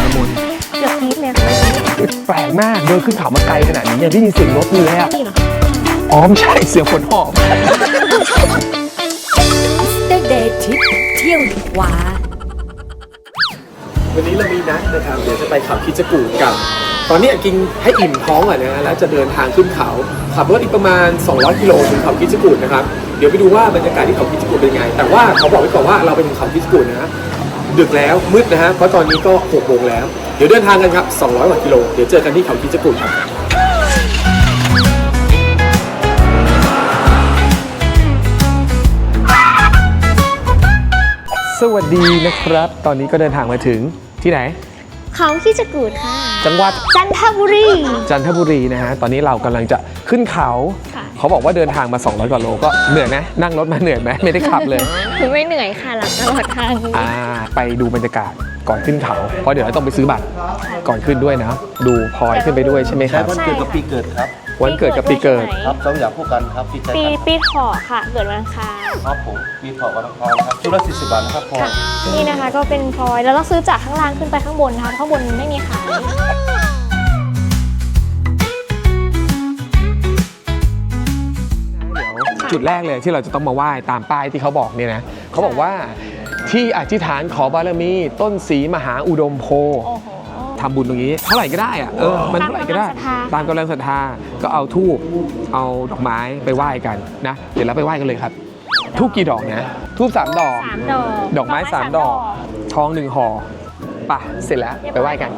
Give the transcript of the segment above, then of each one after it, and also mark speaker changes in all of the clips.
Speaker 1: นน้ำมนต์
Speaker 2: เกือบพีทเลยค่ะ
Speaker 1: แปลกมากเดินขึ้นเขามาไกลขนาดนี้ยังได้ยินเสียงรถอยู่เลยอะ
Speaker 2: นี่เหรอ
Speaker 1: อ๋อไม่ใช่เสียงฝนหอบ
Speaker 2: เด็กเดททิปเที่ยวดีกว่า
Speaker 1: วันนี้เรามีนัดนะครับ เดี๋ยวจะไปเขาคิดจกูดกัน ตอนนี้กินให้อิ่มท้องก่อนนะแล้วจะเดินทางขึ้นเขา ขับรถอีกประมาณ 200 กิโลถึงเขาคิดจกูดนะครับ เดี๋ยวไปดูว่าบรรยากาศที่เขาคิดจกูดเป็นยังไง แต่ว่าเขาบอกไว้ก่อนว่าเราไปถึงเขาคิดจกูดนะ ดึกแล้วมืดนะฮะเพราะตอนนี้ก็6โมงแล้ว เดี๋ยวเดินทางกันครับ 200กว่ากิโล เดี๋ยวเจอกันที่เขาคิดจกุลครับสวัสดีนะครับ ตอนนี้ก็เดินทางมาถึงที่ไหน
Speaker 2: เขาขี้จะกูดค่ะ
Speaker 1: จังหวัด
Speaker 2: จันทบุรี
Speaker 1: จันทบุรีนะฮะ ตอนนี้เรากำลังจะขึ้นเขา
Speaker 2: ค่ะ
Speaker 1: เขาบอกว่าเดินทางมา 200กว่าโลก็เหนื่อยไหมนั่งรถมาเหนื่อยไหมไม่ได้ขับเลย
Speaker 2: คือไม่เหนื่อยค่ะหลับตลอดทาง
Speaker 1: อ่า ไปดูบรรยากาศก่อนขึ้นเขา เพราะเดี๋ยวเราต้องไปซื้อบัตรก่อนขึ้นด้วยนะ ดูพลอยขึ้นไปด้วยใช่ไหมค
Speaker 3: ใช้
Speaker 1: รับ
Speaker 3: วันเกิดกับปีเกิดครับ
Speaker 1: วันเกิดกับปีเกิด
Speaker 3: ครับสองอย่างคู่กันครับที่ใช้
Speaker 2: ปี
Speaker 3: กัน
Speaker 2: ปีถอค่ะ เกิดวันอังคาร
Speaker 3: ครับผมปีถอดวันอังคารนะครับชุดละสี่สิบบาทนะครับพอ
Speaker 2: ค่ะนี่นะคะก็เป็นพลอยแล้วเราซื้อจากข้างล่างขึ้นไปข้างบนนะคะข้างบนไม่มีขาย
Speaker 1: เดี๋ยวจุดแรกเลยที่เราจะต้องมาไหว้ตามป้ายที่เขาบอกเนี่ยนะเขาบอกว่าที่อธิษฐานขอบารมีต้นสีมหาอุดมโพ
Speaker 2: โอ้โห
Speaker 1: ทำบุญตรงนี้เท่าไหร่ก็ได้อะเออมันเท่าไหร่ก็ได้ ตา
Speaker 2: ตามม
Speaker 1: กำ
Speaker 2: กำลั
Speaker 1: ลัง
Speaker 2: ง
Speaker 1: ศ
Speaker 2: ศรั
Speaker 1: รัท
Speaker 2: ท
Speaker 1: ธา
Speaker 2: ธา
Speaker 1: ก็เอาทูบเอาดอกไม้ไปไหว้กันนะเดี๋ยวเราไปไหว้กันเลยครับทูบกี่ดอกนะทูบสามดอก
Speaker 2: สามดอก
Speaker 1: ดอกไม้สามดอก ทองหนึ่งห่อไป่ะ เสร็จแล้ว ไปไหว้กัน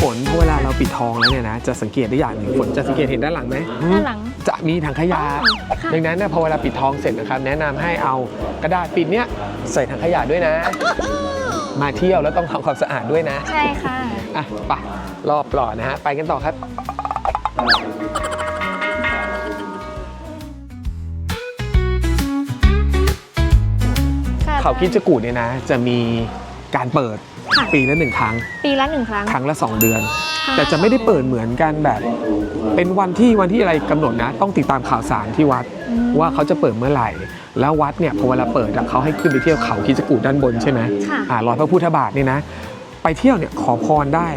Speaker 1: ฝนเพราะเวลาเราปิดทองแล้วเนี่ยนะ จะสังเกตได้อย่างหนึ่งฝนจะสังเกตเห็นด้านหลังไหม
Speaker 2: ด้านหลัง
Speaker 1: จะมีถังขยะ
Speaker 2: อ๋อค่ะ
Speaker 1: ดังนั้นเนี่ยพอเวลาปิดทองเสร็จนะครับ แนะนำให้เอากระดาษปิดเนี่ยใส่ถังขยะด้วยนะ มาเที่ยวแล้วต้องทำความสะอาดด้วยนะ
Speaker 2: ใช่ค่ะ
Speaker 1: อะไปรอบปลอดนะฮะไปกันต่อครับ
Speaker 2: ค่ะ
Speaker 1: เขาคิดจะกูดเนี่ยนะ จะมีการเปิด
Speaker 2: ค่ะ
Speaker 1: ปีละหนึ่งครั้ง
Speaker 2: ปีละหนึ่งครั้ง
Speaker 1: ครั้งละ 2 เดือน
Speaker 2: ค่ะ
Speaker 1: แต่จะไม่ได้เปิดเหมือนกันแบบ เป็นวันที่วันที่อะไรกำหนดนะ ต้องติดตามข่าวสารที่วัด
Speaker 2: อืม
Speaker 1: ว่าเขาจะเปิดเมื่อไหร่ แล้ววัดเนี่ยพอเวลาเปิดอะเขาให้ขึ้นไปเที่ยวเขาคิดจะกูดด้านบนใช่ไหม
Speaker 2: ค่ะ
Speaker 1: อ่ารอยพระพุทธบาทเนี่ยนะ ไปเที่ยวเนี่ยขอพรได้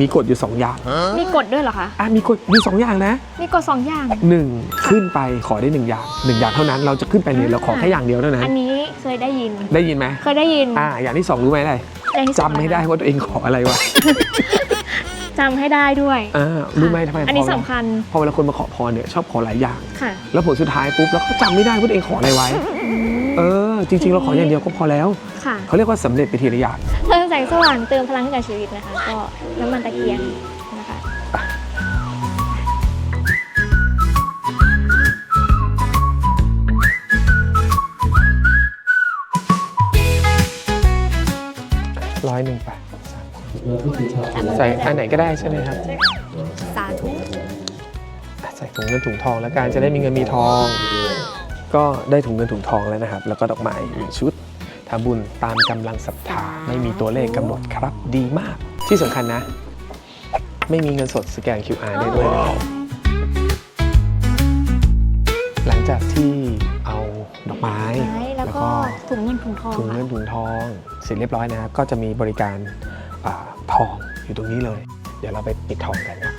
Speaker 1: มีกฎอยู่สองอย่าง
Speaker 2: มีกฎด้วยเหรอคะ
Speaker 1: อะมีกฎมีสองอย่างนะ
Speaker 2: มีกฎสองอย่าง
Speaker 1: หนึ่งขึ้นไปขอได้หนึ่งอย่างหนึ่งอย่างเท่านั้นเราจะขึ้นไปเนี่ยเราขอแค่อย่างเดียวเท่านั้น
Speaker 2: อันนี้เคยได้ยิน
Speaker 1: ได้ยินไหม
Speaker 2: เคยได้ยิน
Speaker 1: อ่าอย่างที่สองรู้ไหมอะไร
Speaker 2: อย่างที่สอง
Speaker 1: จำไม่ได้ว่าตัวเองขออะไรวะ
Speaker 2: จำให้ได้ด้วย
Speaker 1: อ่ารู้ไหมทำไม
Speaker 2: อันนี้
Speaker 1: พเวลา
Speaker 2: สำคัญ
Speaker 1: พอเวลาคนมาขอพรเนี่ยชอบขอหลายอย่าง
Speaker 2: ค่ะ
Speaker 1: แล้วผลสุดท้ายปุ๊บเราก็จำไม่ได้ว่าตัวเองขออะไรไว้ เออ จริง ๆ เราขออย่างเดียวก็พอแล้ว
Speaker 2: ค่ะ
Speaker 1: เขาเรียกว่าสำเร็จไปทีละอย่าง
Speaker 2: เติมแสงสว่างเติมพลังให้กับชีวิตนะคะ ก็น้ำมันตะเกียง
Speaker 1: อยหนึ่งไปใส่อันไหนก็ได้ใช่ไหมครับ
Speaker 2: สาธุ
Speaker 1: อะใส่ถุงเงินถุงทองแล้วกันจะได้มีเงินมีทอง ก็ได้ถุงเงินถุงทองแล้วนะครับ แล้วก็ดอกไม้หนึ่งชุดทำบุญตามกำลังศรัทธาไม่มีตัวเลขกำหนดครับดีมาก ที่สำคัญนะ ไม่มีเงินสดสแกน QR ได้ด้วยนะครับ จากที่เอาดอกไม้
Speaker 2: แล้วก็ถุงเงินถุงทอง
Speaker 1: ถุงเงิน
Speaker 2: ค่ะ
Speaker 1: ถุงทองเสร็จเรียบร้อยนะครับก็จะมีบริการอาทองอยู่ตรงนี้เลย เดี๋ยวเราไปปิดทองกันครับ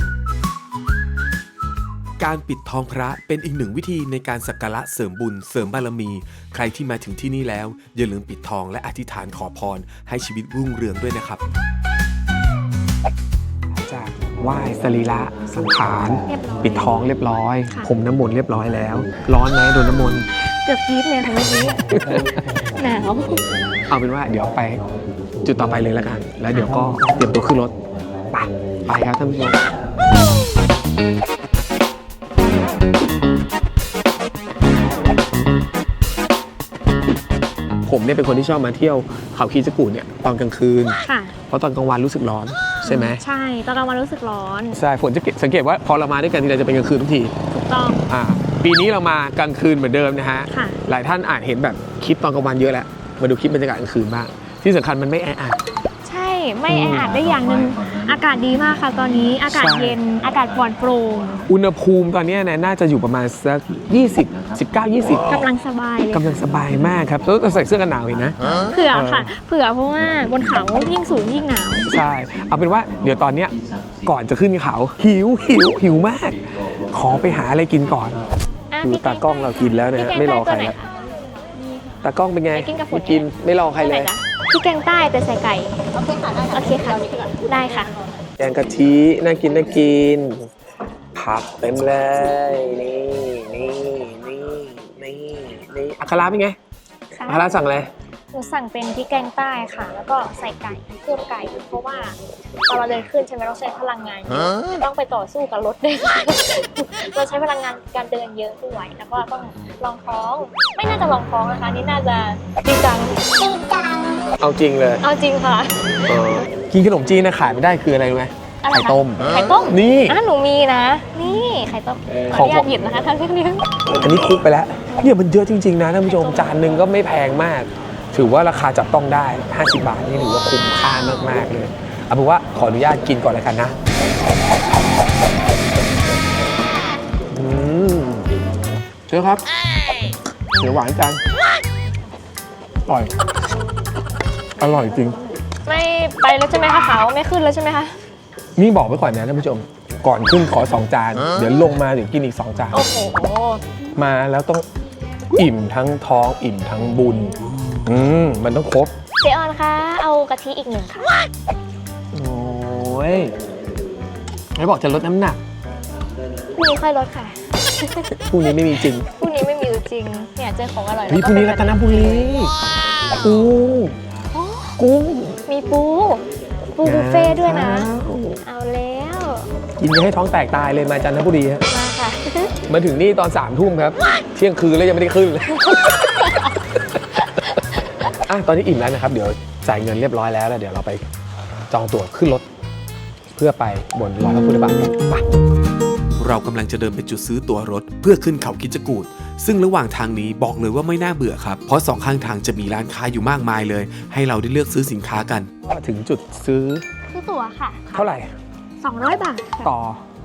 Speaker 4: การปิดทองพระเป็นอีกหนึ่งวิธีในการสักการะเสริมบุญ เสริมบารมี ใครที่มาถึงที่นี่แล้ว อย่าลืมปิดทองและอธิษฐานขอพร ให้ชีวิตรุ่งเรืองด้วยนะครับ
Speaker 1: หลังจาก ไหว้สรีระสังขาร
Speaker 2: เรียบร้อย
Speaker 1: ปิดทองเรียบร้อย
Speaker 2: ค่ะ
Speaker 1: ผมน้ำมนต์เรียบร้อยแล้ว ร้อนไหมโดนน้ำมนต์
Speaker 2: เกือบพีทเลยค่ะเมื่อกี้ หนาว
Speaker 1: เอาเป็นว่าเดี๋ยวไปจุดต่อไปเลยแล้วกัน แล้วเดี๋ยวก็เตรียมตัวขึ้นรถไปไปครับท่านผู้ชม ผมเนี่ยเป็นคนที่ชอบมาเที่ยวเขาคีจกูดเนี่ยตอนกลางคืน
Speaker 2: ค่ะ
Speaker 1: เพราะตอนกลางวันรู้สึกร้อนใช่ไหม
Speaker 2: ใช่ตอนกลางวันรู้สึกร้อน
Speaker 1: ใช่ฝนจะเก็บสังเกตว่าพอเรามาด้วยกันทีไรจะเป็นกลางคืนทุกที
Speaker 2: ถูกต้อง
Speaker 1: อ่าปีนี้เรามากลางคืนเหมือนเดิมนะฮะ
Speaker 2: ค่ะ
Speaker 1: หลายท่านอาจเห็นแบบคลิปตอนกลางวันเยอะแล้วมาดูคลิปบรรยากาศกลางคืนบ้างที่สำคัญมันไม่แออัด
Speaker 2: ใช่ไม่แออัดได้อย่างหนึ่ง อากาศดีมากค่ะตอนนี้อากาศ
Speaker 1: ใช่
Speaker 2: เย็นอากาศปลอดโปร่ง
Speaker 1: อุณหภูมิตอนเนี้ยนะน่าจะอยู่ประมาณสัก20 19 20
Speaker 2: กำลังสบายเลย
Speaker 1: กำลังสบายมากครับแล้วก็ใส่เสื้อกันหนาวอีกนะ
Speaker 2: เผื่อค่ะเผื่อเพราะว่าบนเขายิ่งสูงยิ่งหนาว
Speaker 1: ใช่ เอาเป็นว่าเดี๋ยวตอนเนี้ยก่อนจะขึ้นเขาหิวหิวหิวมาก ขอไปหาอะไรกินก่อน
Speaker 2: อะ
Speaker 1: ดู
Speaker 2: พี่
Speaker 1: ตากล้องเรากินแล้วนะฮะ
Speaker 2: พี่แกง
Speaker 1: ไม่รอใคร
Speaker 2: ใต้ตัวไหน
Speaker 1: แล้ว
Speaker 2: คะ
Speaker 1: ตากล้องเป็นไง
Speaker 2: ไปกินกับฝน
Speaker 1: ไม่กินไม่รอใคร
Speaker 2: ตัว
Speaker 1: เล
Speaker 2: ไหน
Speaker 1: ย
Speaker 2: จ๊ะพี่แกงใต้แต่ใส่ไก่ โอเคค่ะ ได้โอเคค่ะ ได้ค่ะ
Speaker 1: แกงกะทิน่ากินน่ากิน ผักเต็มเลย นี่นี่นี่นี่นี่อัคาราเป็นไง
Speaker 2: ค่ะ
Speaker 1: อัคาราสั่งอะไร
Speaker 2: ห นูสั่งเป็นพริกแกงใต้ค่ะ แล้วก็ใส่ไก่เพิ่มไก่ เพราะว่าตอนเราเดินขึ้นใช่ไหมเราใช้พลังงานเยอะต้องไปต่อสู้กับรถด้วย เราใช้พลังงานการเดินเยอะด้วย แล้วก็ต้องลองท้อง ไม่น่าจะลองท้องนะคะ นี่น่าจะจริงจังจริงจัง
Speaker 1: เอาจริงเลย
Speaker 2: เอาจริงค่ะ
Speaker 1: เออกินขนมจีนนะขายไม่ได้คืออะไรรู้ไหม
Speaker 2: อะไรคะ
Speaker 1: ไข่ต้ม
Speaker 2: ไข่ต้ม
Speaker 1: นี่
Speaker 2: อะหนูมีนะ นี่ไข่ต้มขออนุญาตหยิบนะคะท่านผู้ชม
Speaker 1: อันนี้คลุกไปแล้วเนี่ยมันเยอะจริง ๆ นะท่านผู้ชมจานหนึ่งก็ไม่แพงมาก ถือว่าราคาจับต้องได้ 50 บาทนี่ถือว่าคุ้มค่ามาก ๆ เลย เอาเป็นว่าขออนุญาตกินก่อนแล้วกันนะอืมเชิญครับเดี๋ยวหวานจังอร่อย อร่อยจริง
Speaker 2: ไม่ไปแล้วใช่ไหมคะเขาไม่ขึ้นแล้วใช่ไหมคะ
Speaker 1: นี่บอกไว้ก่อนนะท่านผู้ชม ก่อนขึ้นขอสองจาน เดี๋ยวลงมาเดี๋ยวกินอีกสองจาน
Speaker 2: โอ้โห
Speaker 1: มาแล้วต้องอิ่มทั้งท้องอิ่มทั้งบุญ อืมมันต้องครบ
Speaker 2: เจออนคะเอากะทิอีกหนึ่งค่ะ
Speaker 1: โอ้ยไม่บอกจะลดน้ำหนัก
Speaker 2: พรุ่งนี้ค่อยลดค่ะ
Speaker 1: พรุ่งนี้ไม่มีจริง
Speaker 2: พรุ่งนี้ไม่มีอยู่จริงเนี่ยเจอของอร่อย
Speaker 1: นี่พรุ่งนี้รัตนบุรีปูกุ้ง
Speaker 2: มีปู ปูบุฟเฟ่ต์ด้วยนะ เอาแล้ว
Speaker 1: กินกันให้ท้องแตกตายเลยมาจันทบุรีฮะ
Speaker 2: มาค่ะ
Speaker 1: มาถึงนี่ตอนสามทุ่มครับ เที่ยงคืนแล้วยังไม่ได้ขึ้นเลย อะตอนนี้อิ่มแล้วนะครับ เดี๋ยวจ่ายเงินเรียบร้อยแล้วแล้วเดี๋ยวเราไปจองตั๋วขึ้นรถ เพื่อไปบนลอยพระพุทธบาทไป
Speaker 4: เรากำลังจะเดินไปจุดซื้อตั๋วรถ เพื่อขึ้นเขาคิดจกูดซึ่งระหว่างทางนี้บอกเลยว่าไม่น่าเบื่อครับ เพราะสองข้างทางจะมีร้านค้าอยู่มากมายเลย ให้เราได้เลือกซื้อสินค้ากัน
Speaker 1: ก็ถึงจุดซื้อ
Speaker 2: คือตั๋วค่ะ
Speaker 1: เท่าไหร่
Speaker 2: 200 บาทค่ะ
Speaker 1: ต่อ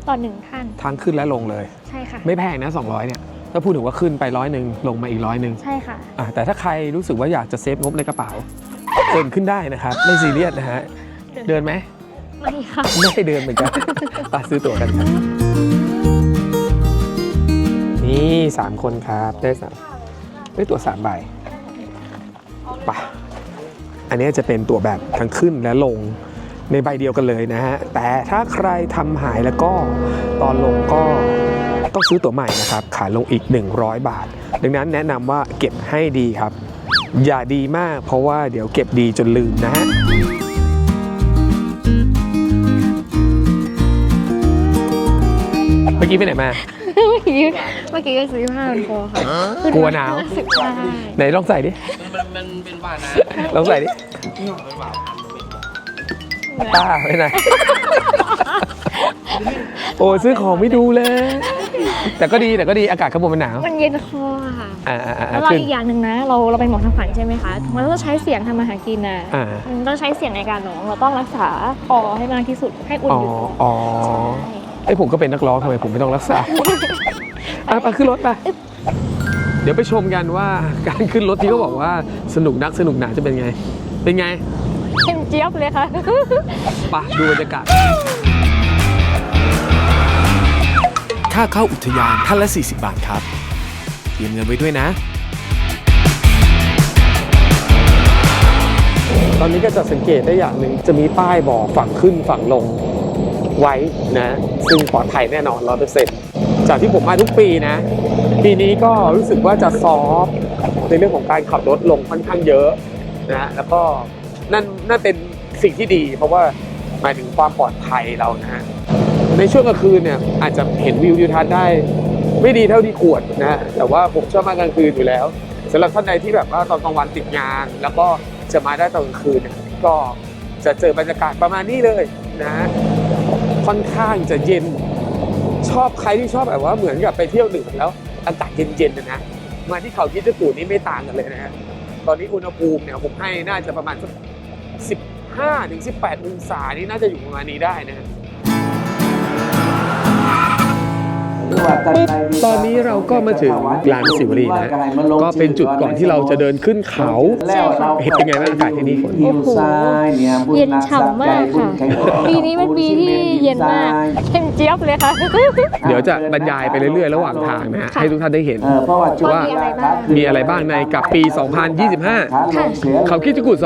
Speaker 2: ต่อหนึ่งท่าน
Speaker 1: ทางขึ้นและลงเลย
Speaker 2: ใช่ค่ะ
Speaker 1: ไม่แพงนะ 200 เนี่ย ถ้าพูดถึงว่าขึ้นไปร้อยหนึ่งลงมาอีกร้อยหนึ่ง
Speaker 2: ใช่ค่ะ
Speaker 1: อะแต่ถ้าใครรู้สึกว่าอยากจะเซฟงบในกระเป๋าเดินขึ้นได้นะครับไม่ซีเรียสนะฮะเดินไหม
Speaker 2: ไม่ค่ะ
Speaker 1: ไม่ให้เดินเหมือนกันไปซื้อตั๋วกันครับนี่3คนครับได้สามได้ตั๋ว3ใบไปะอันนี้จะเป็นตั๋วแบบทั้งขึ้นและลงในใบเดียวกันเลยนะฮะแต่ถ้าใครทำหายแล้วก็ตอนลงก็ ต้องซื้อตั๋วใหม่นะครับขายลงอีก 100 บาท ดังนั้นแนะนำว่าเก็บให้ดีครับ อย่าดีมากเพราะว่าเดี๋ยวเก็บดีจนลืมนะฮะเมื่อกี้ไปไหนมา
Speaker 2: เมื่อกี้เมื่อกี้ก็ซื้อผ้าพันคอค่ะขึ้
Speaker 1: กลัวหนาว
Speaker 2: สิบใช่
Speaker 1: ไหนลองใส่ดิ
Speaker 3: มันเป็นว่านะ
Speaker 1: ลองใส่ดิป้าไปไหน โอ้ซื้อของไม่ดูเลย แต่ก็ดีแต่ก็ดีอากาศข้างบนมันหนาว
Speaker 2: มันเย็นคอค่ะ
Speaker 1: อ่าอ่าอ่า
Speaker 2: แล้วเรา
Speaker 1: ขึ้น
Speaker 2: อีกอย่างหนึ่งนะ เราเราเป็นหมอทำขวัญใช่ไหมคะ มันต้องใช้เสียงทำมาหากินน่ะ
Speaker 1: อ่า
Speaker 2: มันต้องใช้เสียงในการร้อง เราต้องรักษาคอให้มากที่สุดให้อุ่น
Speaker 1: อ๋อ
Speaker 2: อยู่
Speaker 1: อ๋อ
Speaker 2: ใช่
Speaker 1: ไอยผมก็เป็นนักร้องทำไมผมไม่ต้องรักษาอะไปขึ้นรถไปเดี๋ยวไปชมกันว่าการขึ้นรถที่เขาบอกว่าสนุกนักสนุกหนาจะเป็นไง เป็นไง
Speaker 2: เต็มเจี๊ยบเลยค่ะ
Speaker 1: ไปดูบรรยากาศ
Speaker 4: ค่าเข้าอุทยานท่านละ 40 บาทครับ เตรียมเงินไว้ด้วยนะ
Speaker 1: ตอนนี้ก็จะสังเกตได้อย่างหนึ่งจะมีป้ายบอกฝั่งขึ้นฝั่งลงไว้นะ ซึ่งปลอดภัยแน่นอนร้อยเปอร์เซ็นต์จากที่ผมมาทุกปีนะ ปีนี้ก็รู้สึกว่าจะซอฟต์ในเรื่องของการขับรถลงค่อนข้างเยอะนะแล้วก็นั่นนั่นเป็นสิ่งที่ดี เพราะว่าหมายถึงความปลอดภัยเรานะฮะ ในช่วงกลางคืนเนี่ยอาจจะเห็นวิวทิวทัศน์ได้ ไม่ดีเท่าที่ควรนะแต่ว่าผมชอบมากกลางคืนอยู่แล้วสำหรับท่านใดที่แบบว่าตอนกลางวันติดงาน แล้วก็จะมาได้ตอนกลางคืนก็จะเจอบรรยากาศประมาณนี้เลยนะค่อนข้างจะเย็นชอบใครที่ชอบแบบว่าเหมือนกับไปเที่ยวเหนือแล้วอากาศเย็นๆนะนะมาที่เขาคิดจะกูนี่ไม่ต่างกันเลยนะฮะตอนนี้อุณหภูมิเนี่ยผมให้น่าจะประมาณสักสิบ15ถึง18องศานี่น่าจะอยู่ประมาณนี้ได้นะ ตอนนี้เราก็มาถึงลานศิวลีนะก็เป็นจุดก่อนที่เราจะเดินขึ้นเขา
Speaker 2: ใช่ค่ะ
Speaker 1: เห็นเป็นไงบ้างอากาศที่นี่ฝน
Speaker 2: โอ้โหเย็นฉ่ำมากค่ะ ปีนี้เป็นปีที่เย็นมากเข้มเจี๊ยบเลยค่ะ
Speaker 1: เดี๋ยวจะบรรยายไปเรื่อยๆ ระหว่างทางนะฮะ
Speaker 2: ค่ะ
Speaker 1: ให้ทุกท่านได้เห็น
Speaker 2: ว่ามีอะไรบ้าง
Speaker 1: มีอะไรบ้างในกับปี 2025 เขาคิดจะกูด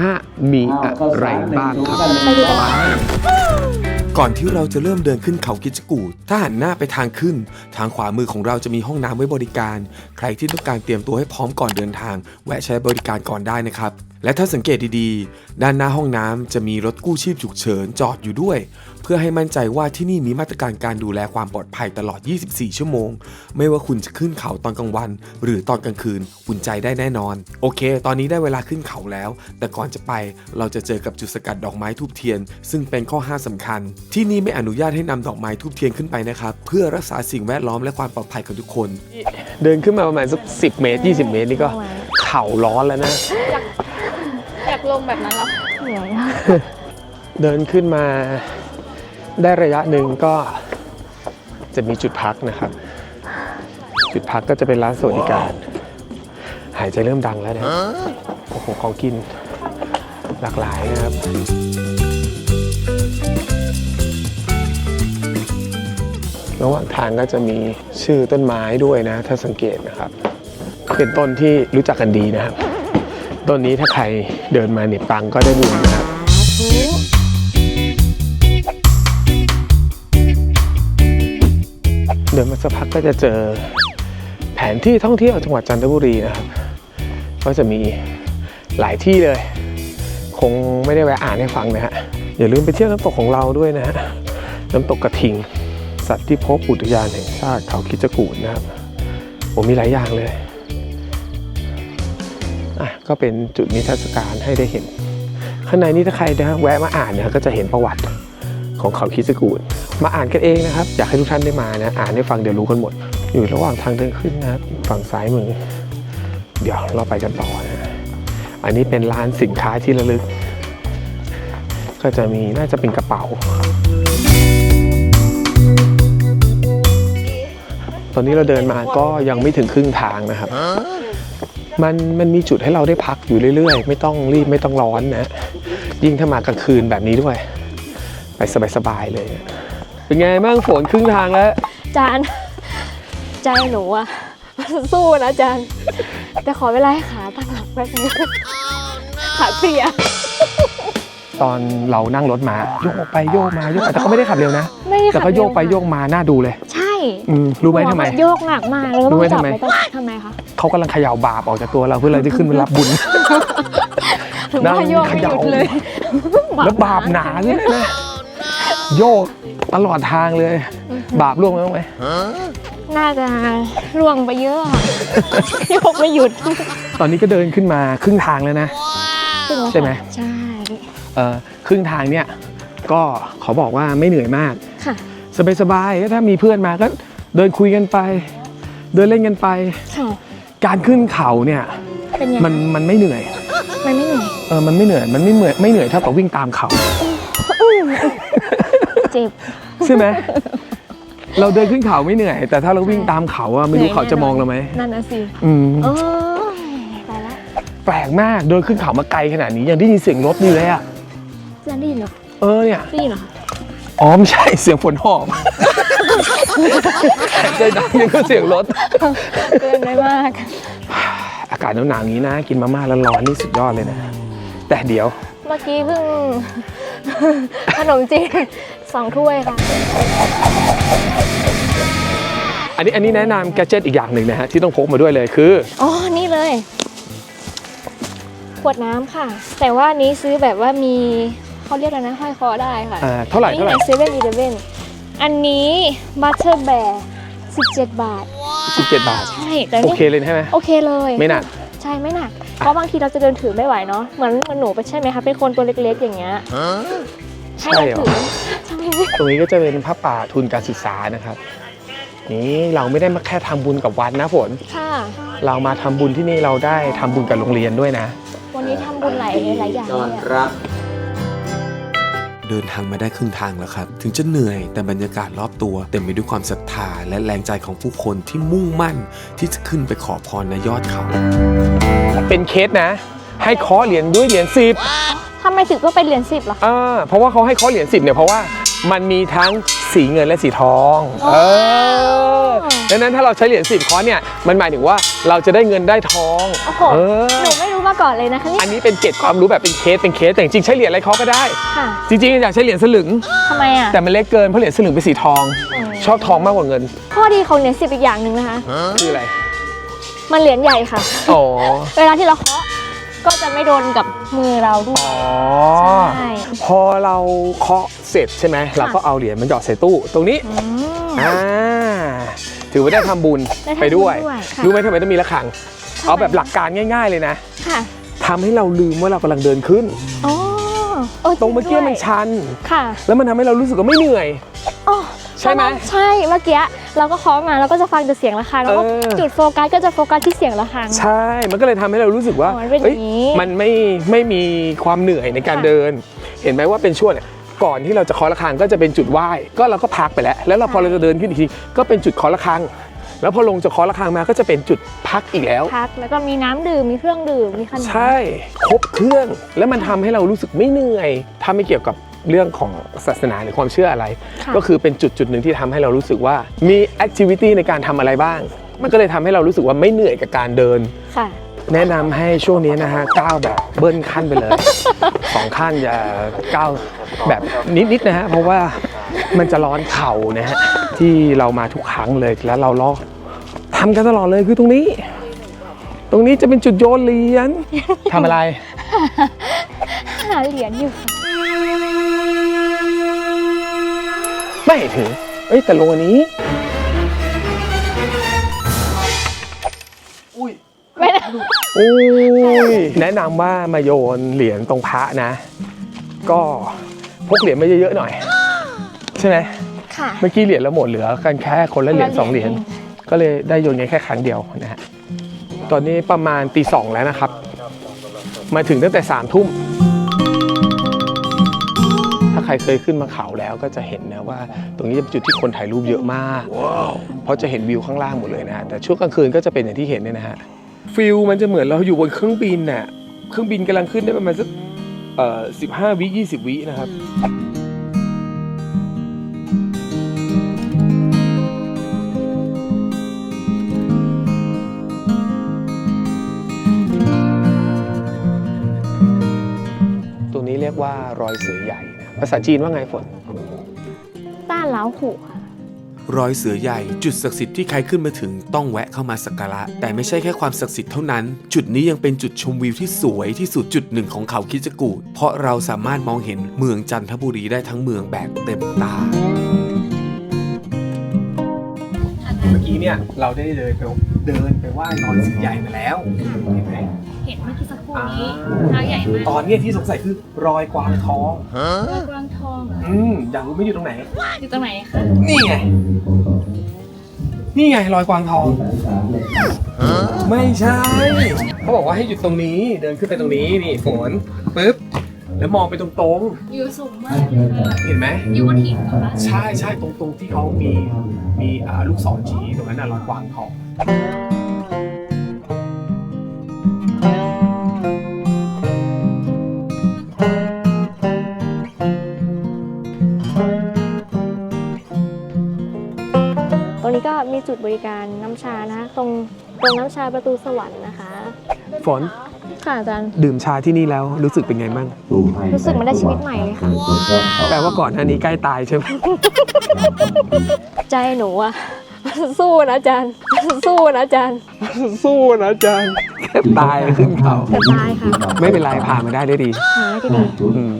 Speaker 1: 2025 มีอะไรบ้างครับ
Speaker 2: ไปดู
Speaker 4: ก่อนที่เราจะเริ่มเดินขึ้นเขากิจกูดถ้าหันหน้าไปทางขึ้น ทางขวามือของเราจะมีห้องน้ำไว้บริการ ใครที่ต้องการเตรียมตัวให้พร้อมก่อนเดินทาง แวะใช้บริการก่อนได้นะครับ และถ้าสังเกตดีๆ ด้านหน้าห้องน้ำจะมีรถกู้ชีพฉุกเฉินจอดอยู่ด้วย เพื่อให้มั่นใจว่าที่นี่มีมาตรการการดูแลความปลอดภัยตลอด 24 ชั่วโมง ไม่ว่าคุณจะขึ้นเขาตอนกลางวัน หรือตอนกลางคืนอุ่นใจได้แน่นอน โอเค ตอนนี้ได้เวลาขึ้นเขาแล้ว แต่ก่อนจะไปเราจะเจอกับจุดสกัดดอกไม้ทูบเทียน ซึ่งเป็นข้อห้ามสำคัญ ที่นี่ไม่อนุญาตให้นำดอกไม้ทูบเทียนขึ้นไปนะครับเพื่อรักษาสิ่งแวดล้อมและความปลอดภัยของทุกคน
Speaker 1: เดินขึ้นมาประมาณสัก10 เมตร 20 เมตรนี่ก็เข่าร้อนแล้วนะ
Speaker 2: อยากลงแบบนั้นแล้วเหนื่อย
Speaker 1: เดินขึ้นมา ได้ระยะหนึ่งก็จะมีจุดพักนะครับ จุดพักก็จะเป็นร้านสวัสดิการ หายใจเริ่มดังแล้วนะโอ้โหของกินหลากหลายนะครับระหว่างทางก็จะมีชื่อต้นไม้ด้วยนะ ถ้าสังเกตนะครับ เป็นต้นที่รู้จักกันดีนะครับ ต้นนี้ถ้าใครเดินมาเนี่ยปังก็ได้บุญนะครับ เดินมาสักพักก็จะเจอแผนที่ท่องเที่ยวจังหวัดจันทบุรีนะครับ ก็จะมีหลายที่เลย คงไม่ได้แวะอ่านให้ฟังนะฮะ อย่าลืมไปเที่ยวน้ำตกของเราด้วยนะฮะ น้ำตกกระทิง สัตว์ที่พบอุทยานแห่งชาติเขาคิดจกูดนะครับผมมีหลายอย่างเลยอะก็เป็นจุดนิทรรศการให้ได้เห็น ข้างในนี้ถ้าใครนะแวะมาอ่านเนี่ยก็จะเห็นประวัติของเขาคิดจกูด มาอ่านกันเองนะครับ อยากให้ทุกท่านได้มานะ อ่านให้ฟังเดี๋ยวรู้กันหมด อยู่ระหว่างทางเดินขึ้นนะครับฝั่งซ้ายมือ เดี๋ยวเราไปกันต่อนะอันนี้เป็นร้านสินค้าที่ระลึก ก็จะมีน่าจะเป็นกระเป๋า ตอนนี้เราเดินมาก็ยังไม่ถึงครึ่งทางนะครับ มันมันมีจุดให้เราได้พักอยู่เรื่อยๆ ไม่ต้องรีบไม่ต้องร้อนนะ ยิ่งถ้ามากลางคืนแบบนี้ด้วย ไปสบายๆเลย เป็นไงบ้างฝนครึ่งทางแล้ว
Speaker 2: จาน ใจหนูอะสู้นะจานแต่ขอเวลาให้ขาตั้งหลักแป๊บนึงขาเพลีย
Speaker 1: ตอนเรานั่งรถมาโยกไปโยกมาโยกไปแต่ก็ไม่ได้ขับเร็วนะ
Speaker 2: ไม่ได้
Speaker 1: แต่
Speaker 2: ขับ
Speaker 1: ก็โยกไป
Speaker 2: เร็ว
Speaker 1: โยกมาหน้าดูเลย
Speaker 2: ใช่
Speaker 1: อืมรู้ไหมทำไม
Speaker 2: หัวโยกหนักมากแล้วก็
Speaker 1: รู้
Speaker 2: ต้อง
Speaker 1: ไหม
Speaker 2: จับ
Speaker 1: ทำไม
Speaker 2: ไปต้องทำไมคะ
Speaker 1: เขากำลังเขย่าบาปออกจากตัวเราเพื่อเราจะขึ้นไปรับบุญ
Speaker 2: ถึง
Speaker 1: นั่ง
Speaker 2: ว่าโยกไม่หยุดเลย
Speaker 1: แล้วบาปหนาเลยนะ โยกตลอดทางเลย บาปร่วงไหมบ้างไหม
Speaker 2: น่าจะร่วงไปเยอะอะโยกไม่หยุด
Speaker 1: ตอนนี้ก็เดินขึ้นมาครึ่งทางแล้วนะ ใช่ไหม
Speaker 2: ใช่
Speaker 1: เอ่อครึ่งทางเนี่ยก็ขอบอกว่าไม่เหนื่อยมาก
Speaker 2: ค่ะ
Speaker 1: สบายๆก็ถ้ามีเพื่อนมาก็เดินคุยกันไป เดินเล่นกันไป
Speaker 2: ค่ะ
Speaker 1: การขึ้นเขาเนี่ย
Speaker 2: เป็นไง
Speaker 1: มันมันไม่เหนื่อย
Speaker 2: มันไม่เหนื่อย
Speaker 1: เออมันไม่เหนื่อยมันไม่เหนื่อยไม่เหนื่อยเท่ากับวิ่งตามเขา
Speaker 2: เจ็บ
Speaker 1: ใช่ไหม เราเดินขึ้นเขาไม่เหนื่อย แต่ถ้าเราวิ่งตามเขาอะไม่รู้เขาจะมองเราไหม
Speaker 2: นั่นนะสิ
Speaker 1: อืม
Speaker 2: โอ้ยตายละ
Speaker 1: แปลกมากเดินขึ้นเขามาไกลขนาดนี้ยังได้ยินเสียงรถอยู่เลยอะ
Speaker 2: จานได้ยินเหรอ
Speaker 1: เออเนี่ย
Speaker 2: ได้ยินเหรอคะ
Speaker 1: อ๋อไม่ใช่เสียงฝนหอบใจดังนี่ก็เสียงรถ
Speaker 2: เกินไปมาก
Speaker 1: อากาศหนาวๆอย่างนี้นะ กินมาม่าร้อนๆนี่สุดยอดเลยนะ แต่เดี๋ยว
Speaker 2: เมื่อกี้เพิ่ง ขนมจีน สองถ้วยค่ะ
Speaker 1: อันนี้อันนี้แนะนำแกดเจ็ตอีกอย่างหนึ่งนะฮะที่ต้องพกมาด้วยเลยคือ
Speaker 2: อ๋อ นี่เลย ขวดน้ำค่ะ แต่ว่าอันนี้ซื้อแบบว่ามีเขาเรียกอะไรนะห้อยคอได้ค่ะ
Speaker 1: อ่าเท่าไหร่
Speaker 2: นี่
Speaker 1: เท่าไห
Speaker 2: ใน
Speaker 1: ร่
Speaker 2: เซเว่นอีเลเว่นอันนี้บัตเตอร์แบร์17 บาท
Speaker 1: 17บาท
Speaker 2: ใช่ แต่
Speaker 1: โอ
Speaker 2: นี่
Speaker 1: เคเลยใช่ไหม
Speaker 2: โอเคเลย
Speaker 1: ไม่หนัก
Speaker 2: ใช่ไม่หนัก เพราะบางทีเราจะเดินถือไม่ไหวเนาะ เหมือนเหมือนหนูไปใช่ไหมคะ เป็นคนตัวเล็กๆอย่างเงี้ย ให้
Speaker 1: ใช่
Speaker 2: เรา
Speaker 1: เหรอ
Speaker 2: ถือใช่
Speaker 1: ตรงนี้ก็จะเป็นพระป่าทุนการศึกษานะครับ นี่เราไม่ได้มาแค่ทำบุญกับวัดนะฝน
Speaker 2: ค่ะ
Speaker 1: เรามาทำบุญที่นี่เราได้ทำบุญกับโรงเรียนด้วยนะ
Speaker 2: วันนี้ทำบุญหลายหลายอย่าง
Speaker 3: ต้อน
Speaker 2: เลยอะ
Speaker 3: รับ
Speaker 4: เดินทางมาได้ครึ่งทางแล้วครับ ถึงจะเหนื่อยแต่บรรยากาศรอบตัวเต็มไปด้วยความศรัทธาและแรงใจของผู้คนที่มุ่งมั่นที่จะขึ้นไปขอพรในยอดเขา
Speaker 1: เป็นเคสนะ ให้เคาะเหรียญด้วยเหรียญสิบ
Speaker 2: ทำไมถึงก็เป็นเหรียญสิบล่ะคะ
Speaker 1: อ่าเพราะว่าเขาให้เคาะเหรียญสิบเนี่ยเพราะว่ามันมีทั้งสีเงินและสีทอง
Speaker 2: อ๋อ
Speaker 1: เออดังนั้นถ้าเราใช้เหรียญสิบเคาะเนี่ยมันหมายถึงว่าเราจะได้เงินได้ทอง
Speaker 2: โอ้โห
Speaker 1: เออ
Speaker 2: หนูไม่รู้มาก่อนเลยนะคะเนี่
Speaker 1: อั
Speaker 2: ย
Speaker 1: นนี้เป็นเกร็ดความรู้แบบเป็นเคสเป็นเคสแต่จริงๆใช้เหรียญอะไรเคาะก็ได้
Speaker 2: ค่ะ
Speaker 1: จริงๆอยากใช้เหรียญสลึง
Speaker 2: ทำไมอะ
Speaker 1: แต่มันเล็กเกินเพราะเหรียญสลึงเป็นสีทอง
Speaker 2: ม
Speaker 1: ชอบทองมากกว่าเงิน
Speaker 2: ข้อดีของเหรียญสิบอีกอย่างหนึ่งนะคะ
Speaker 1: คืออะไร
Speaker 2: มันเหรียญใหญ่ค่ะ
Speaker 1: อ๋อ
Speaker 2: เวลาที่เราเคาะ ก็จะไม่โดนกับมือเราด้วย
Speaker 1: อ๋อ
Speaker 2: ใช่
Speaker 1: พอเราเคาะเสร็จใช่ไหมเราก็เอาเหรียญมันหยอดใส่ตู้ตรงนี้
Speaker 2: อืม
Speaker 1: อ่า ถือว่าได้ทำบุญ
Speaker 2: ได้ทำบุญ
Speaker 1: ไปด้วย
Speaker 2: ด้วยค่ะ
Speaker 1: รู้ไหมทำไมต้องมีระฆัง เอาแบบหลักการง่าย ๆ เลยนะ
Speaker 2: ค่ะ
Speaker 1: ทำให้เราลืมว่าเรากำลังเดินขึ้น
Speaker 2: อ๋อเออ
Speaker 1: ตรงเมื่อกี้
Speaker 2: จด้ว
Speaker 1: มันชัน
Speaker 2: ค่ะ
Speaker 1: แล้วมันทำให้เรารู้สึกว่าไม่เหนื่อย
Speaker 2: อ๋อ
Speaker 1: ใช่ไหม
Speaker 2: ตอนนั้นใช่เมื่อกี้เราก็เคาะมาแล้วก็จะฟังแต่เสียงะระฆังแล้วก็
Speaker 1: เออ
Speaker 2: จุดโฟกัสก็จะโฟกัสที่เสียงะระฆัง
Speaker 1: ใช่ มันก็เลยทำให้เรารู้สึกว่า
Speaker 2: อ๋อมันเป็น
Speaker 1: เอ้ย
Speaker 2: อย่างนี้
Speaker 1: มันไม่ไม่มีความเหนื่อยในการ
Speaker 2: ค่ะ
Speaker 1: เดิน เห็นไหมว่าเป็นช่วงเนี่ยก่อนที่เราจะเคาะระฆังก็จะเป็นจุดไหว้ก็เราก็พักไปแล้ว แล้วเราพอเราจะเดินขึ้นอีกทีก็เป็นจุดเคาะระฆัง แล้วพอลงจากเคาะระฆังมาก็จะเป็นจุดพักอีกแล้ว
Speaker 2: พักแล้วก็มีน้ำดื่มมีเครื่องดื่มมีขนม
Speaker 1: ใช่ครบเครื่องแล้วมันทำให้เรารู้สึกไม่เหนื่อยถ้าไม่เกี่ยวกับ เรื่องของศาสนาหรือความเชื่ออะไร
Speaker 2: ค่ะ
Speaker 1: ก็คือเป็นจุดจุดหนึ่งที่ทำให้เรารู้สึกว่ามีแอคทิวิตี้ในการทำอะไรบ้าง มันก็เลยทำให้เรารู้สึกว่าไม่เหนื่อยกับการเดิน
Speaker 2: ค่ะ
Speaker 1: แนะนำให้ช่วงนี้นะฮะก้าวแบบเบิ้ลขั้นไปเลยสองขั้นอย่าก้าวแบบนิดๆนะฮะเพราะว่ามันจะร้อนเข่านะฮะที่เรามาทุกครั้งเลยแล้วเราลอกทำกันตลอดเลยคือตรงนี้ ตรงนี้จะเป็นจุดโยนเหรียญทำอะไร
Speaker 2: หาเหรียญอยู่
Speaker 1: ไม่ถึงเอ้ยแต่ลงอันนี้
Speaker 2: ไม่ได้
Speaker 1: อุ้ยแนะนำว่ามาโยนเหรียญตรงพระนะ ก็พกเหรียญมาเยอะๆหน่อย ใช่ไหม
Speaker 2: ค่ะ
Speaker 1: เมื่อกี้เหรียญเราหมดเหลือกันแค่คนละเหรียญสองเหรียญ
Speaker 2: อืม
Speaker 1: ก็เลยได้โยนกันแค่ครั้งเดียวนะฮะตอนนี้ประมาณตีสองแล้วนะครับ มาถึงตั้งแต่สามทุ่มถ้าใค รเคยขึ้นมาเขาแล้วก็จะเห็นนะว่า ตรงนี้จะเป็นจุดที่คนถ่ายรูปเยอะมาก เพราะจะเห็นวิวข้างล่างหมดเลยนะฮะแต่ช่วงกลางคืนก็จะเป็นอย่างที่เห็นเนี่ยนะฮะฟิลมันจะเหมือนเราอยู่บนเครื่องบินน่ะเครื่องบินกำลังขึ้นได้ประมาณสักเอ่อสิบห้าวิยี่สิบวินะครับตรงนี้เรียกว่ารอยเสือใหญ่นะ ภาษาจีนว่าไงฝน
Speaker 2: ต้านเล้าหูค่ะ
Speaker 4: รอยเสือใหญ่ จุดศักดิ์สิทธิ์ที่ใครขึ้นมาถึงต้องแวะเข้ามาสักการะ แต่ไม่ใช่แค่ความศักดิ์สิทธิ์เท่านั้น จุดนี้ยังเป็นจุดชมวิวที่สวยที่สุดจุดหนึ่งของเขาคิดจกูดเพราะเราสามารถมองเห็นเมืองจันทบุรีได้ทั้งเมืองแบบเต็มตา
Speaker 1: กี้เนี่ยเราได้เดินไปเดินไปไหว้รอยเสือใหญ่มาแล้วเห็นไหม
Speaker 2: เห็นเมื่อกี้สักครู่
Speaker 1: อ่า
Speaker 2: นี้เท้าใหญ่มาก
Speaker 1: ตอนเนี้ยที่สงสัยคือรอยกวางทอง
Speaker 2: กวางทอง
Speaker 1: อืมอยากรู้ไม่อยู่ตรงไหน
Speaker 2: อยู่ตรงไหนคะ
Speaker 1: นี่ไง นี่ไงรอยกวางทอง ไม่ใช่ เขาบอกว่าให้หยุดตรงนี้ เดินขึ้นไปตรงนี้นี่ฝนปึ๊บ แล้วมองไปตรง
Speaker 2: อยู่สูงมากเลยค่ะ
Speaker 1: ๆ เห็นไหม
Speaker 2: อยู่บนหินเหรอคะ
Speaker 1: ใช่ใช่ตรงตรงที่เขามีมีอ่าลูกศรชี้ตรงนั้นน่ะรอยกวางทอง
Speaker 2: ตรงนี้ก็มีจุดบริการน้ำชานะคะ ตรงตรงน้ำชาประตูสวรรค์นะคะ
Speaker 1: ฝน
Speaker 2: ค่ะอาจารย์
Speaker 1: ดื่มชาที่นี่แล้วรู้สึกเป็นไงบ้าง
Speaker 2: รู้สึกมันได้ชีวิตใหม่เลยค่ะ
Speaker 1: แปลว่าก่อนอันนี้ใกล้ตายใช่ไหม
Speaker 2: ใจหนูอะสู้นะอาจารย์ สู้นะอาจารย์
Speaker 1: สู้นะอาจารย์แค่ตายขึ้นเขา
Speaker 2: จะตายค่ะ
Speaker 1: ไม่เป็นไรผ่านมาได้ด้วยดี
Speaker 2: หาที่ดี
Speaker 1: อืม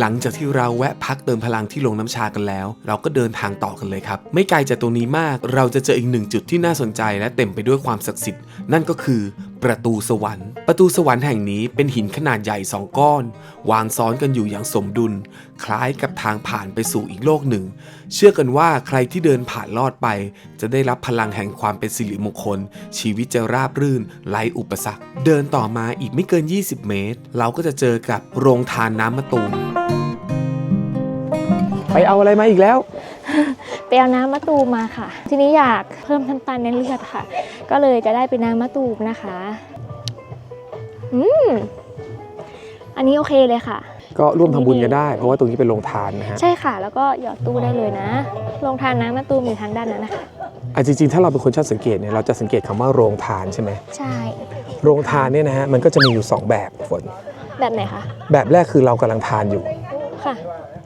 Speaker 4: หลังจากที่เราแวะพักเติมพลังที่โรงน้ำชากันแล้ว เราก็เดินทางต่อกันเลยครับ ไม่ไกลจากตรงนี้มากเราจะเจออีกหนึ่งจุดที่น่าสนใจและเต็มไปด้วยความศักดิ์สิทธิ์นั่นก็คือประตูสวรรค์ ประตูสวรรค์แห่งนี้เป็นหินขนาดใหญ่สองก้อน วางซ้อนกันอยู่อย่างสมดุล คล้ายกับทางผ่านไปสู่อีกโลกหนึ่ง เชื่อกันว่าใครที่เดินผ่านลอดไป จะได้รับพลังแห่งความเป็นสิริมงคล ชีวิตจะราบรื่นไร้อุปสรรค เดินต่อมาอีกไม่เกิน 20 เมตร เราก็จะเจอกับโรงทานน้ำมะตูม
Speaker 1: ไปเอาอะไรมาอีกแล้ว
Speaker 2: ไปเอาน้ำมะตูมมาค่ะ ทีนี้อยากเพิ่มน้ำตาลในเลือดค่ะ ก็เลยจะได้เป็นน้ำมะตูมนะคะ อืม อันนี้โอเคเลยค่ะ
Speaker 1: ก็ร่วมทำบุญกันได้ เพราะว่าตรงนี้เป็นโรงทานนะฮะ
Speaker 2: ใช่ค่ะ แล้วก็หยอดตู้ได้เลยนะ โรงทานน้ำมะตูมอยู่ทางด้านนั้นนะคะ
Speaker 1: อะจริงๆ ถ้าเราเป็นคนชอบสังเกตเนี่ย เราจะสังเกตคำว่าโรงทานใช่ไหม
Speaker 2: ใช่
Speaker 1: โรงทานเนี่ยนะฮะ มันก็จะมีอยู่ 2 แบบฝน
Speaker 2: แบบไหนคะ
Speaker 1: แบบแรกคือเรากำลังทานอยู่
Speaker 2: ค่ะ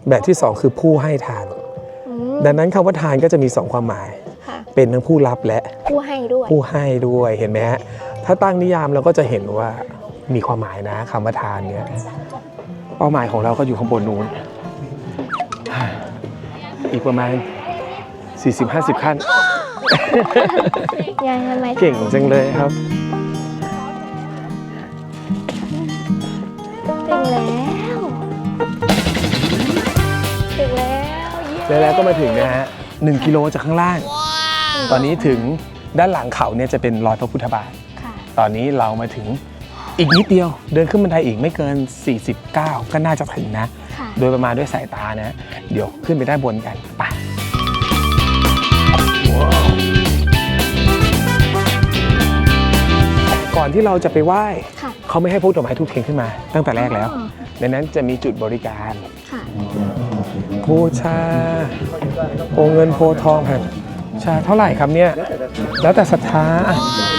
Speaker 1: แบบที่ 2 คือผู้ให้ทาน
Speaker 2: อืม
Speaker 1: ดังนั้นคำว่าทานก็จะมี 2 ความหมาย
Speaker 2: ค่ะ
Speaker 1: เป็นทั้งผู้รับและ
Speaker 2: ผู้ให้ด้วย
Speaker 1: ผู้ให้ด้วยเห็นไหมฮะถ้าตั้งนิยามเราก็จะเห็นว่ามีความหมายนะคำว่าทานเนี่ยเป้าหมายของเราก็อยู่ข้างบนนู้น อีกประมาณ 40-50 ขั้น
Speaker 2: ยายทำไม
Speaker 1: เก่งจังเลยครับ
Speaker 2: ถึงแล้ว แล้วเย้
Speaker 1: แล้วก็มาถึงนะฮะ1กิโลจากข้างล่าง ตอนนี้ถึงด้านหลังเขาเนี่ยจะเป็นรอยพระพุทธบาท
Speaker 2: ค่ะ
Speaker 1: ตอนนี้เรามาถึงอีกนิดเดียวเดินขึ้นบันไดอีกไม่เกิน 49 ก็น่าจะถึงนะ
Speaker 2: ค่ะ
Speaker 1: โดยประมาณด้วยสายตานะ เดี๋ยวขึ้นไปด้านบนกันไปก่อนที่เราจะไปไหว้
Speaker 2: ค่ะ
Speaker 1: เขาไม่ให้พกดอกไม้ทูบเทียนขึ้นมาตั้งแต่แรกแล้วดังนั้นจะมีจุดบริการ
Speaker 2: ค่ะ
Speaker 1: บูชาโพเงินโพทองครับชาเท่าไหร่ครับเนี่ยแล้วแต่ศรัทธาอะ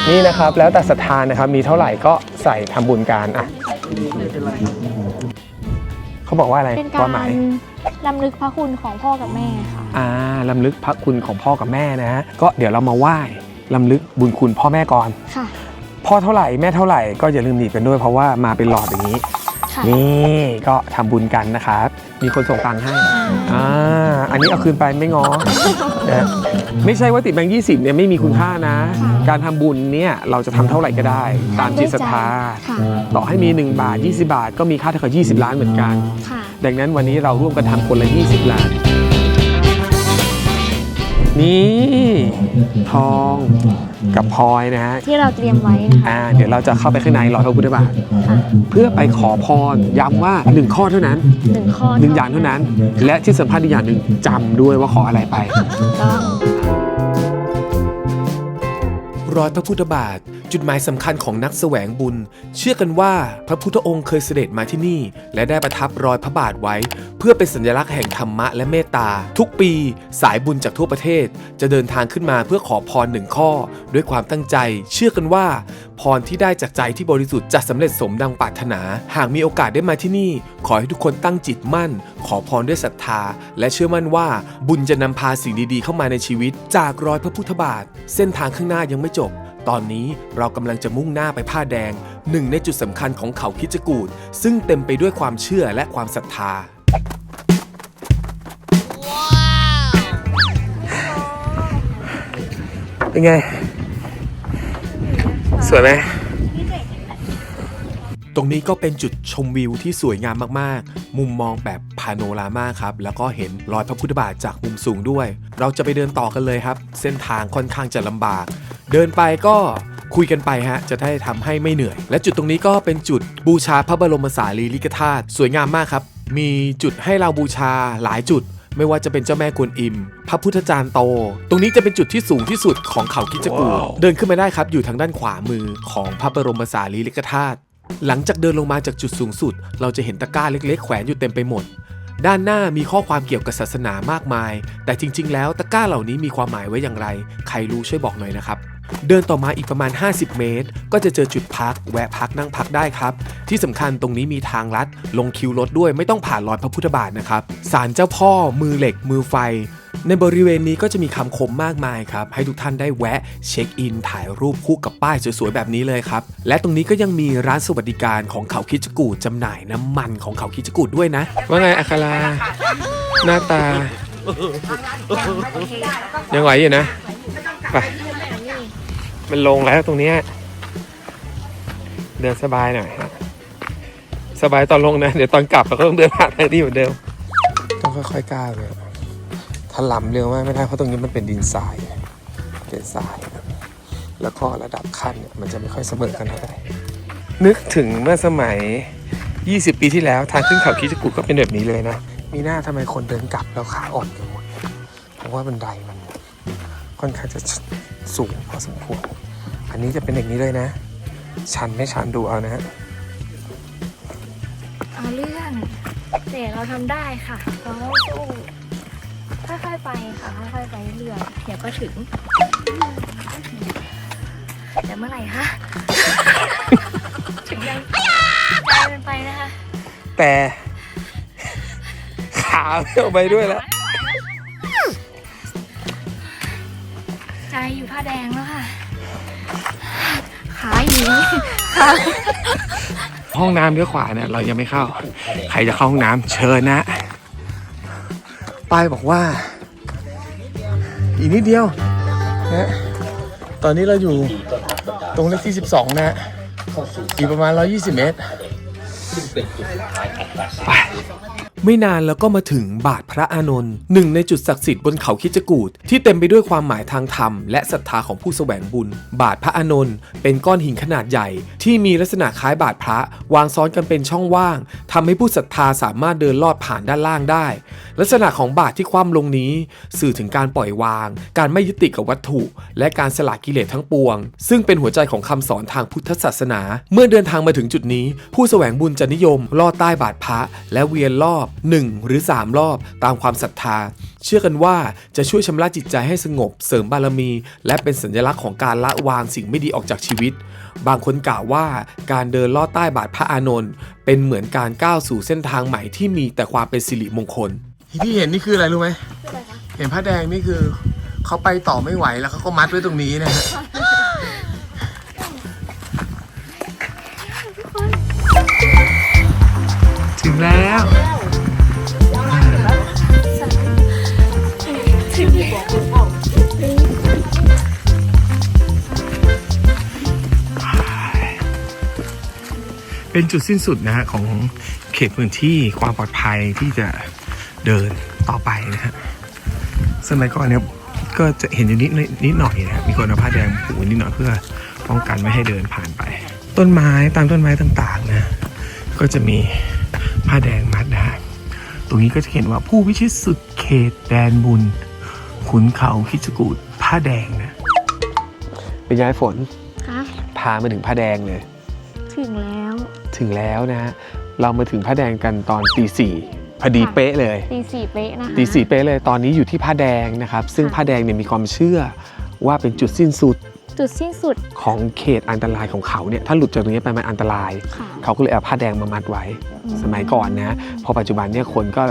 Speaker 1: นี่นะครับ แล้วแต่ศรัทธานะครับมีเท่าไหร่ก็ใส่ทำบุญการอะเขาบอกว่าอะไร
Speaker 2: เป็น
Speaker 1: ค
Speaker 2: กาวา
Speaker 1: มหมารย
Speaker 2: ลำลึกพระคุณของพ่อกับแม่ค่ะ
Speaker 1: อ่าลำลึกพระคุณของพ่อกับแม่นะฮะก็เดี๋ยวเรามาไหว้ลำลึกบุญคุณพ่อแม่ก่อน
Speaker 2: ค่ะ
Speaker 1: พ่อเท่าไหร่แม่เท่าไหร่ก็อย่าลืมหนีบกันด้วยเพราะว่ามาเป็นหลอดอย่างนี้
Speaker 2: ค่ะ
Speaker 1: นี่ก็ทำบุญกันนะครับ มีคนส่งตังค์ให้อ่าอันนี้เอาคืนไปไม่งอนะไม่ใช่ว่าติดแบงค์ยี่สิบเนี่ยไม่มีคุณค่านะ การทำบุญเนี่ยเราจะทำเท่าไหร่ก็ได้ ตามจิตศรัทธา
Speaker 2: ค่ะ
Speaker 1: ต่อให้มี 1 บาท 20 บาท ก็มีค่าเท่ากับ 20 ล้านเหมือนกัน
Speaker 2: ค่ะ
Speaker 1: ดังนั้นวันนี้เราร่วมกันทำคนละ 20 ล้าน นี่ทองกับพลอยนะฮะ
Speaker 2: ที่เราเตรียมไว้นะคะ
Speaker 1: อ่าเดี๋ยวเราจะเข้าไปข้างในรอยพระพุทธบาท
Speaker 2: ค่ะ
Speaker 1: เพื่อไปขอพรย้ำว่า1ข้อเท่านั้น
Speaker 2: หนึ่งข้อ
Speaker 1: หนึ่งอย่างเท่านั้น และที่สำคัญอีกอย่างหนึ่งจำด้วยว่าขออะไรไป
Speaker 2: ต้อง
Speaker 4: รอยพระพุทธบาท จุดหมายสำคัญของนักแสวงบุญ เชื่อกันว่าพระพุทธองค์เคยเสด็จมาที่นี่ และได้ประทับรอยพระบาทไว้ เพื่อเป็นสัญลักษณ์แห่งธรรมะและเมตตา ทุกปีสายบุญจากทั่วประเทศ จะเดินทางขึ้นมาเพื่อขอพรหนึ่งข้อ ด้วยความตั้งใจ เชื่อกันว่า พรที่ได้จากใจที่บริสุทธิ์จะสำเร็จสมดังปรารถนา หากมีโอกาสได้มาที่นี่ ขอให้ทุกคนตั้งจิตมั่น ขอพรด้วยศรัทธา และเชื่อมั่นว่าบุญจะนำพาสิ่งดีๆ เข้ามาในชีวิต จากรอยพระพุทธบาท เส้นทางข้างหน้ายังไม่จบ ตอนนี้เรากำลังจะมุ่งหน้าไปผ้าแดง หนึ่งในจุดสำคัญของเขาคิดจกูดซึ่งเต็มไปด้วยความเชื่อและความศรัทธา
Speaker 1: เป็นไง สวยไหม
Speaker 4: ตรงนี้ก็เป็นจุดชมวิวที่สวยงามมากๆ มุมมองแบบพาโนรามาครับ แล้วก็เห็นรอยพระพุทธบาทจากมุมสูงด้วย เราจะไปเดินต่อกันเลยครับ เส้นทางค่อนข้างจะลำบาก เดินไปก็คุยกันไปฮะ จะได้ทำให้ไม่เหนื่อย และจุดตรงนี้ก็เป็นจุดบูชาพระบรมสารีริกธาตุสวยงามมากครับ มีจุดให้เราบูชาหลายจุด ไม่ว่าจะเป็นเจ้าแม่กวนอิม พระพุทธจารย์โต ตรงนี้จะเป็นจุดที่สูงที่สุดของเขาคิดจกูฏเดินขึ้นมาได้ครับ อยู่ทางด้านขวามือของพระบรมสารีริกธาตุหลังจากเดินลงมาจากจุดสูงสุด เราจะเห็นตะกร้าเล็ก ๆ แขวนอยู่เต็มไปหมดด้านหน้ามีข้อความเกี่ยวกับศาสนามากมาย แต่จริง ๆ แล้วตะกร้าเหล่านี้มีความหมายไว้อย่างไร ใครรู้ช่วยบอกหน่อยนะครับ เดินต่อมาอีกประมาณ 50 เมตร ก็จะเจอจุดพัก แวะพักนั่งพักได้ครับ ที่สำคัญตรงนี้มีทางลัด ลงคิวรถด้วยไม่ต้องผ่านรอยพระพุทธบาทนะครับศาลเจ้าพ่อ มือเหล็ก มือไฟ ในบริเวณนี้ก็จะมีคำคมมากมายครับ ให้ทุกท่านได้แวะเช็คอิน ถ่ายรูปคู่กับป้ายสวยๆแบบนี้เลยครับ และตรงนี้ก็ยังมีร้านสวัสดิการของเขาคิดจกูดจำหน่ายน้ำมันของเขาคิดจกูดด้วยนะ
Speaker 1: ว่าไงอัคาราหน้าตา ยังไหวอยู่นะ ไป มันลงแล้วตรงเนี้ยเดินสบายหน่อยฮะสบายตอนลงนะ เดี๋ยวตอนกลับเราก็ต้องเดินผ่านทางนี้เหมือนเดิม ต้องค่อยๆก้าวเลยถล่ำเร็วมากไม่ได้เพราะตรงนี้มันเป็นดินทรายเป็นทรายแล้วก็ระดับขั้นเนี่ยมันจะไม่ค่อยเสมอกันเท่าไหร่นึกถึงเมื่อสมัย 20 ปีที่แล้วทางขึ้นเขาคิจกุก็เป็นแบบนี้เลยนะ มีหน้าทำไมคนเดินกลับแล้วขาอ่อนกันหมดเพราะว่าบันไดมันค่อนข้างจะสูงพอสมควร นนี้จะเป็นอย่างนี้เลยนะ ชันไม่ชันดูเอานะฮะ
Speaker 2: เอาเรื่องแต่เราทำได้ค่ะเราต้องสู้ค่อยๆไปค่ะค่อยๆไปเรื่อยๆเดี๋ยวก็ถึงแต่เมื่อไหร่คะถึงยังไกลเกินไปนะคะ
Speaker 1: แต่ ขาไม่ออกไปด้วยแล้ว
Speaker 2: ใจอยู่ผ้าแดงแล้วค่ะ ขาหยี
Speaker 1: ห้องน้ำเลี้ยวขวาเนี่ยเรายังไม่เข้า ใครจะเข้าห้องน้ำเชิญนะป้ายบอกว่า อีกนิดเดียวนะตอนนี้เราอยู่ตรงเลขที่ 12 นะฮะอีกประมาณ 120 เมตรไป
Speaker 4: ไม่นานแล้วก็มาถึงบาทพระอานนท์หนึ่งในจุดศักดิ์สิทธิ์บนเขาคิจกูดที่เต็มไปด้วยความหมายทางธรรมและศรัทธาของผู้แสวงบุญ บาทพระอานนท์เป็นก้อนหินขนาดใหญ่ ที่มีลักษณะคล้ายบาทพระ วางซ้อนกันเป็นช่องว่างทำให้ผู้ศรัทธาสามารถเดินลอดผ่านด้านล่างได้ ลักษณะของบาทที่คว่ำลงนี้ สื่อถึงการปล่อยวาง การไม่ยึดติดกับวัตถุ และการสละกิเลสทั้งปวง ซึ่งเป็นหัวใจของคำสอนทางพุทธศาสนา เมื่อเดินทางมาถึงจุดนี้ ผู้แสวงบุญจะนิยมลอดใต้บาทพระและเวียนรอบ1 หรือ 3 รอบตามความศรัทธา เชื่อกันว่าจะช่วยชำระจิตใจให้สงบ เสริมบารมี และเป็นสัญลักษณ์ของการละวางสิ่งไม่ดีออกจากชีวิต บางคนกล่าวว่าการเดินลอดใต้บาทพระอานนท์เป็นเหมือนการก้าวสู่เส้นทางใหม่ที่มีแต่ความเป็นสิริมงคล
Speaker 1: ที่เห็นนี่คืออะไรรู้ไหมเห็นผ้าแดงนี่คือเขาไปต่อไม่ไหวแล้วเขาก็มัดไว้ตรงนี้นะฮะ เป็นจุดสิ้นสุดนะฮะของเขตพื้นที่ความปลอดภัยที่จะเดินต่อไปนะฮะสมัยก่อนเนี่ยก็จะเห็นอยู่นิดนิดหน่อยนะครับมีคนเอาผ้าแดงผูกไว้นิดหน่อยเพื่อป้องกันไม่ให้เดินผ่านไป ต้นไม้ตามต้นไม้ต่างๆนะก็จะมีผ้าแดงมัดนะฮะตรงนี้ก็จะเห็นว่าผู้วิชิตสุดเขตแดนบุญ ขุนเขาคิจกูดผ้าแดงนะเป็นย้ายฝน
Speaker 2: คะ
Speaker 1: พามาถึงผ้าแดงเลย
Speaker 2: ถึงแล้ว
Speaker 1: ถึงแล้วนะฮะเรามาถึงผ้าแดงกันตอนตีสี่พอดี
Speaker 2: ค่ะ
Speaker 1: เป๊ะเลย
Speaker 2: ตีสี่เป๊ะนะคะ
Speaker 1: ตีสี่เป๊ะเลยตอนนี้อยู่ที่ผ้าแดงนะครับ ซึ่ง
Speaker 2: ค่ะ
Speaker 1: ผ้าแดงเนี่ยมีความเชื่อว่าเป็นจุดสิ้นสุด
Speaker 2: จุดสิ้นสุด
Speaker 1: ของเขตอันตรายของเขาเนี่ยถ้าหลุดจากตรงนี้ไปมันอันตราย
Speaker 2: ค่ะ
Speaker 1: เขาก็เลยเอาผ้าแดงมามัดไว้ สมัยก่อนนะพอปัจจุบันเนี่ยคนก็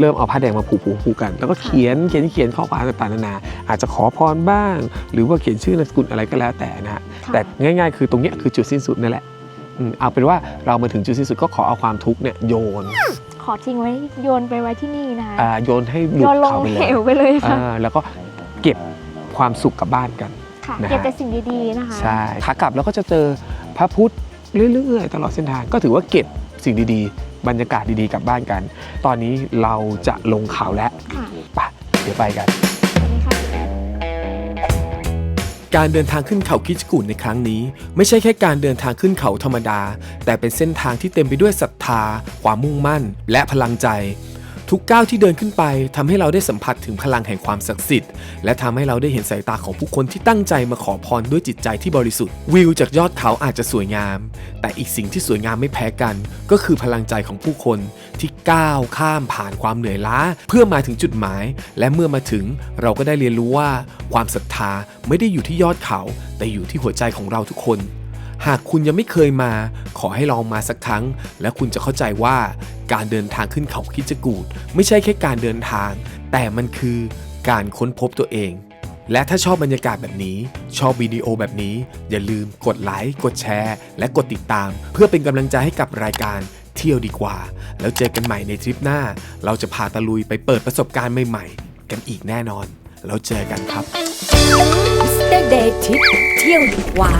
Speaker 1: เริ่มเอาผ้าแดงมาผูกผูกผูกกัน แล้วก็เขียนเขียนเขียนข้อความต่างๆนานาอาจจะขอพรบ้าง หรือว่าเขียนชื่อนามสกุลอะไรก็แล้วแต่นะฮะ
Speaker 2: ค่ะ
Speaker 1: แต่ง่าย ๆ คือตรงเนี้ยคือจุดสิ้นสุดนั่นแหละ อืมเอาเป็นว่าเรามาถึงจุดสิ้นสุดก็ขอเอาความทุกข์เนี่ยโยน
Speaker 2: ขอทิ้งไว้โยนไปไว้ที่นี่นะคะ
Speaker 1: อ่าโยนให้หลุ
Speaker 2: โย
Speaker 1: ด
Speaker 2: นลง
Speaker 1: เขาไปเล
Speaker 2: เห
Speaker 1: ยว
Speaker 2: ไปเลยค่ะ
Speaker 1: อ่าแล้วก็เก็บความสุขกลับบ้านกัน
Speaker 2: ค่ะ
Speaker 1: นะฮะ
Speaker 2: เก็บแต่สิ่งดีๆนะคะ
Speaker 1: ใช่ขากลับแล้วก็จะเจอพระพุทธเรื่อยๆ ตลอดเส้นทางก็ถือว่าเก็บสิ่งดีๆ บรรยากาศดีๆกลับบ้านกัน ตอนนี้เราจะลงเขาแล้ว
Speaker 2: ค่ะ
Speaker 1: ไปเดี๋ยวไปกัน
Speaker 2: อันนี้ค่ะ
Speaker 4: การเดินทางขึ้นเขาคิจกูดในครั้งนี้ ไม่ใช่แค่การเดินทางขึ้นเขาธรรมดา แต่เป็นเส้นทางที่เต็มไปด้วยศรัทธา ความมุ่งมั่น และพลังใจ ทุกก้าวที่เดินขึ้นไปทำให้เราได้สัมผัสถึงพลังแห่งความศักดิ์สิทธิ์และทำให้เราได้เห็นสายตาของผู้คนที่ตั้งใจมาขอพรด้วยจิตใจที่บริสุทธิ์ วิวจากยอดเขาอาจจะสวยงาม แต่อีกสิ่งที่สวยงามไม่แพ้กัน ก็คือพลังใจของผู้คนที่ก้าวข้ามผ่านความเหนื่อยล้า เพื่อมาถึงจุดหมาย และเมื่อมาถึงเราก็ได้เรียนรู้ว่า ความศรัทธาไม่ได้อยู่ที่ยอดเขา แต่อยู่ที่หัวใจของเราทุกคน หากคุณยังไม่เคยมา ขอให้ลองมาสักครั้ง และคุณจะเข้าใจว่าการเดินทางขึ้นเขาคิดจกูดไม่ใช่แค่การเดินทาง แต่มันคือการค้นพบตัวเอง และถ้าชอบบรรยากาศแบบนี้ ชอบวิดีโอแบบนี้ อย่าลืมกดไลค์กดแชร์ และกดติดตาม เพื่อเป็นกำลังใจให้กับรายการเที่ยวดีกว่า แล้วเจอกันใหม่ในทริปหน้า เราจะพาตะลุยไปเปิดประสบการณ์ใหม่ๆ กันอีกแน่นอน แล้วเจอกันครับ
Speaker 5: มิสเตอร์เดทิปเที่ยวดีกว่า